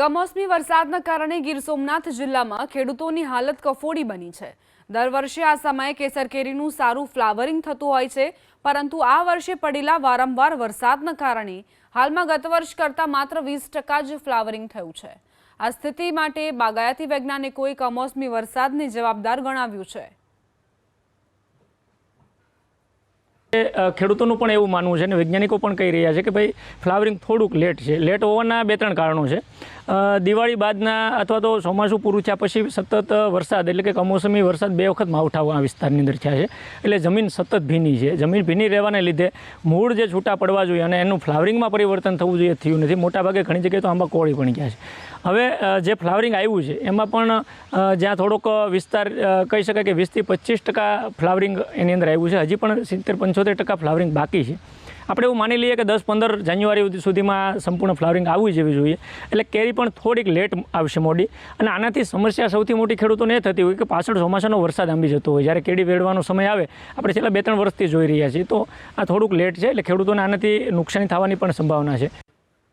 કમોસમી વરસાદના કારણે ગીર સોમનાથ જિલ્લામાં ખેડૂતોની હાલત કફોડી બની છે. દર વર્ષે આ સમયે કેસર કેરીનું સારું ફ્લાવરિંગ થતું હોય છે, પરંતુ આ વર્ષે પડેલા વારંવાર વરસાદના કારણે હાલમાં ગત વર્ષ કરતાં માત્ર વીસ ટકા જ ફ્લાવરિંગ થયું છે. આ સ્થિતિ માટે બાગાયતી વૈજ્ઞાનિકોએ કમોસમી વરસાદને જવાબદાર ગણાવ્યું છે એ, અ, ખેડૂતોનું પણ એવું માનવું છે અને વૈજ્ઞાનિકો પણ કહી રહ્યા છે કે ભાઈ, ફ્લાવરિંગ થોડુંક લેટ છે. લેટ હોવાના બે ત્રણ કારણો છે. દિવાળી બાદના અથવા તો ચોમાસું પૂરું થયા પછી સતત વરસાદ એટલે કે કમોસમી વરસાદ બે વખત માવઠાઓ આ વિસ્તારની અંદર થયા છે. એટલે જમીન સતત ભીની છે. જમીન ભીની રહેવાને લીધે મૂળ જે છૂટા પડવા જોઈએ અને એનું ફ્લાવરિંગમાં પરિવર્તન થવું જોઈએ થયું નથી. મોટાભાગે ઘણી જગ્યાએ તો આંબા કોળી પણ ગયા છે. હવે જે ફ્લાવરિંગ આવ્યું છે, એમાં પણ જ્યાં થોડોક વિસ્તાર કહી શકાય કે વીસથી પચીસ ટકા ફ્લાવરિંગ એની અંદર આવ્યું છે. હજી પણ સિત્તેર પંચોતેર ટકા ફ્લાવરિંગ બાકી છે. આપણે એવું માની લઈએ કે દસ પંદર જાન્યુઆરી સુધી- સુધીમાં સંપૂર્ણ ફ્લાવરિંગ આવવી જેવી જોઈએ. એટલે કેરી પણ થોડીક લેટ આવશે મોડી. અને આનાથી સમસ્યા સૌથી મોટી ખેડૂતોને એ થતી હોય કે પાછળ ચોમાસાનો વરસાદ આંબી જતો હોય. જ્યારે કેરી વેડવાનો સમય આવે, આપણે છેલ્લા બે ત્રણ વર્ષથી જોઈ રહ્યા છીએ. તો આ થોડુંક લેટ છે, એટલે ખેડૂતોને આનાથી નુકસાની થવાની પણ સંભાવના છે.